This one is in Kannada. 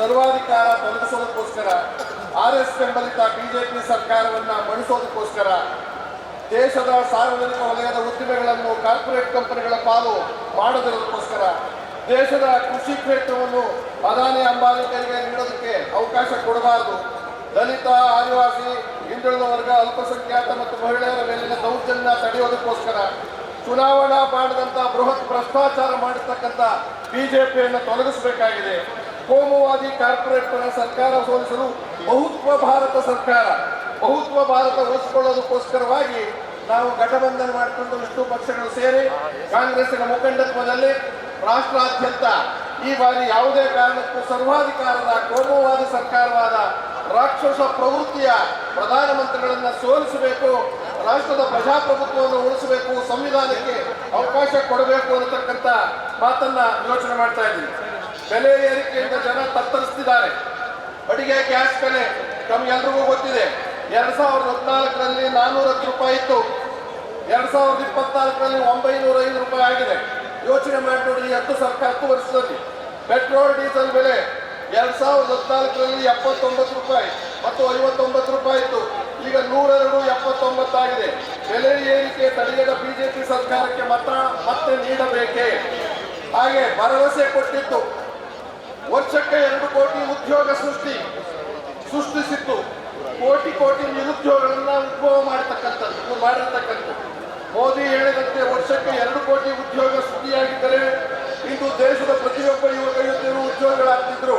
ಸರ್ವಾಧಿಕಾರ ತೊಲಗಿಸೋದಕ್ಕೋಸ್ಕರ ಆರ್ ಎಸ್ ಬೆಂಬಲಿತ ಬಿಜೆಪಿ ಸರ್ಕಾರವನ್ನ ಮಣಿಸೋದಕ್ಕೋಸ್ಕರ ದೇಶದ ಸಾರ್ವಜನಿಕ ವಲಯದ ಉದ್ದಿಮೆಗಳನ್ನು ಕಾರ್ಪೊರೇಟ್ ಕಂಪನಿಗಳ ಪಾಲು ಮಾಡದಿರೋದಕ್ಕೋಸ್ಕರ ದೇಶದ ಕೃಷಿ ಕ್ಷೇತ್ರವನ್ನು ಅದಾನಿ ಅಂಬಾನಿ ನೀಡೋದಕ್ಕೆ ಅವಕಾಶ ಕೊಡಬಾರದು. ದಲಿತ, ಆದಿವಾಸಿ, ಹಿಂದುಳಿದ ವರ್ಗ, ಅಲ್ಪಸಂಖ್ಯಾತ ಮತ್ತು ಮಹಿಳೆಯರ ಮೇಲಿನ ದೌರ್ಜನ್ಯ ತಡೆಯೋದಕ್ಕೋಸ್ಕರ ಚುನಾವಣಾ ಬಾಂಡ್ದಂತ ಬೃಹತ್ ಭ್ರಷ್ಟಾಚಾರ ಮಾಡಿರ್ತಕ್ಕಂಥ ಬಿಜೆಪಿಯನ್ನು ತೊಲಗಿಸಬೇಕಾಗಿದೆ. ಕೋಮುವಾದಿ ಕಾರ್ಪೊರೇಟ್ ಪರ ಸರ್ಕಾರ ಸೋಲಿಸಲು ಬಹುತ್ವ ಭಾರತ ಸರ್ಕಾರ. ಬಹುತ್ವ ಭಾರತ ಉಳಿಸಿಕೊಳ್ಳೋದಕ್ಕೋಸ್ಕರವಾಗಿ ನಾವು ಗಠಬಂಧನ ಮಾಡಿಕೊಂಡು ವಿಷ್ಣು ಪಕ್ಷಗಳು ಸೇರಿ ಕಾಂಗ್ರೆಸ್ನ ಮುಖಂಡತ್ವದಲ್ಲಿ ರಾಷ್ಟ್ರಾದ್ಯಂತ ಈ ಬಾರಿ ಯಾವುದೇ ಕಾರಣಕ್ಕೂ ಸರ್ವಾಧಿಕಾರದ ಕೋಮುವಾದಿ ಸರ್ಕಾರವಾದ ರಾಕ್ಷಸ ಪ್ರವೃತ್ತಿಯ ಪ್ರಧಾನಮಂತ್ರಿಗಳನ್ನ ಸೋಲಿಸಬೇಕು, ರಾಷ್ಟ್ರದ ಪ್ರಜಾಪ್ರಭುತ್ವವನ್ನು ಉಳಿಸಬೇಕು, ಸಂವಿಧಾನಕ್ಕೆ ಅವಕಾಶ ಕೊಡಬೇಕು ಅನ್ನತಕ್ಕಂಥ ಮಾತನ್ನ ಯೋಚನೆ ಮಾಡ್ತಾ ಇದ್ದೀವಿ ಬೆಲೆ ಏರಿಕೆಯಿಂದ ಜನ ತತ್ತರಿಸ್ತಿದ್ದಾರೆ. ಅಡಿಗೆ, ಗ್ಯಾಸ್ ಬೆಲೆ ತಮ್ಗೆಲ್ರಿಗೂ ಗೊತ್ತಿದೆ. ಎರಡ್ ಸಾವಿರದ ಹದಿನಾಲ್ಕರಲ್ಲಿ ನಾನ್ನೂರ ಹತ್ತು ರೂಪಾಯಿ ಇತ್ತು. ಎರಡ್ ಸಾವಿರದ ಇಪ್ಪತ್ನಾಲ್ಕರಲ್ಲಿ ಒಂಬೈನೂರ ಐದು ರೂಪಾಯಿ ಆಗಿದೆ. ಯೋಚನೆ ಮಾಡಿ ನೋಡಿ ಹತ್ತು ಸರ್ಕಾರ ಹತ್ತು ವರ್ಷದಲ್ಲಿ ಪೆಟ್ರೋಲ್, ಡೀಸೆಲ್ ಬೆಲೆ ಎರಡ್ ಸಾವಿರದ ಹದಿನಾಲ್ಕರಲ್ಲಿ ಎಪ್ಪತ್ತೊಂಬತ್ತು ರೂಪಾಯಿ ಮತ್ತು ಐವತ್ತೊಂಬತ್ತು ರೂಪಾಯಿ ಇತ್ತು. ಈಗ ನೂರೆರಡು ಎಪ್ಪತ್ತೊಂಬತ್ತಾಗಿದೆ ಬೆಲೆ ಏರಿಕೆ ತಡೆಯದ ಬಿಜೆಪಿ ಸರ್ಕಾರಕ್ಕೆ ಮಾತ್ರ ಮತ್ತೆ ನೀಡಬೇಕೇ? ಹಾಗೆ ಭರವಸೆ ಕೊಟ್ಟಿತ್ತು. ಕೋಟಿ ಉದ್ಯೋಗ ಸೃಷ್ಟಿ. ಸೃಷ್ಟಿಸಿತ್ತು ಕೋಟಿ ಕೋಟಿ ನಿರುದ್ಯೋಗಗಳನ್ನ ಉದ್ಭವ ಮಾಡತಕ್ಕಂಥದ್ದು ಮಾಡಿರ್ತಕ್ಕಂಥದ್ದು. ಮೋದಿ ಹೇಳಿದಂತೆ ವರ್ಷಕ್ಕೆ ಎರಡು ಕೋಟಿ ಉದ್ಯೋಗ ಸೃಷ್ಟಿಯಾಗಿದ್ದರೆ ಇಂದು ದೇಶದ ಪ್ರತಿಯೊಬ್ಬ ಯುವಕ ಯುವತಿಯರು ಉದ್ಯೋಗಗಳಾಗ್ತಿದ್ರು.